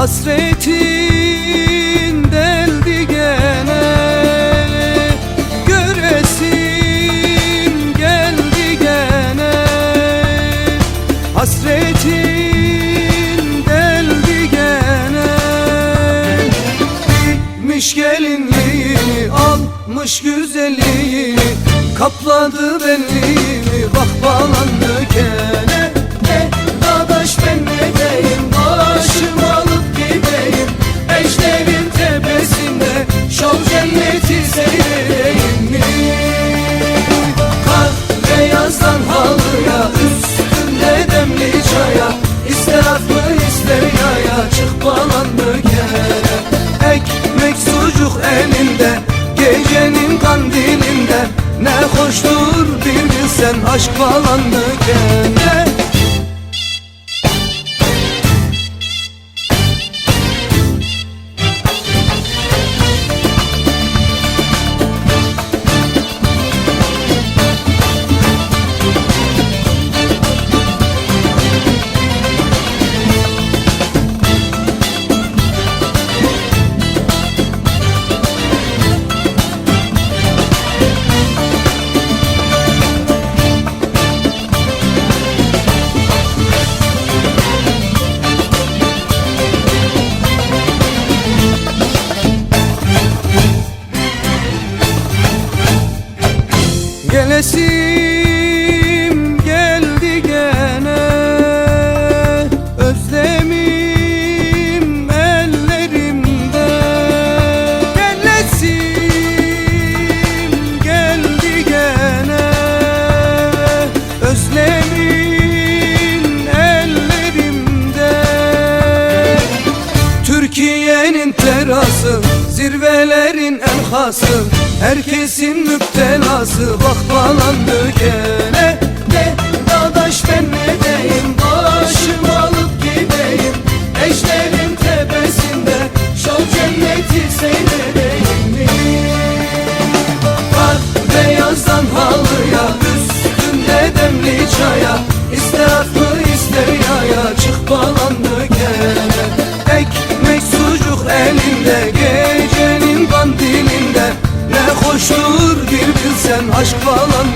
Hasretin deldi gene. Göresim geldi gene. Hasretin deldi gene. Gitmiş gelinliğini almış güzelliğini Kapladı benliğimi Kandilinde Ne hoştur bir Aşk bağlandı kene Gelesim Türkiye'nin terası Zirvelerin en hası Herkesin müptelası Bak bağlandı gene De dadaş ben ne deyim Başımı alıp gideyim Eşlerin tepesinde Şov cenneti seyredeyim? Kar beyazdan halıya Üstünde demli çaya ister Aşk bağlandı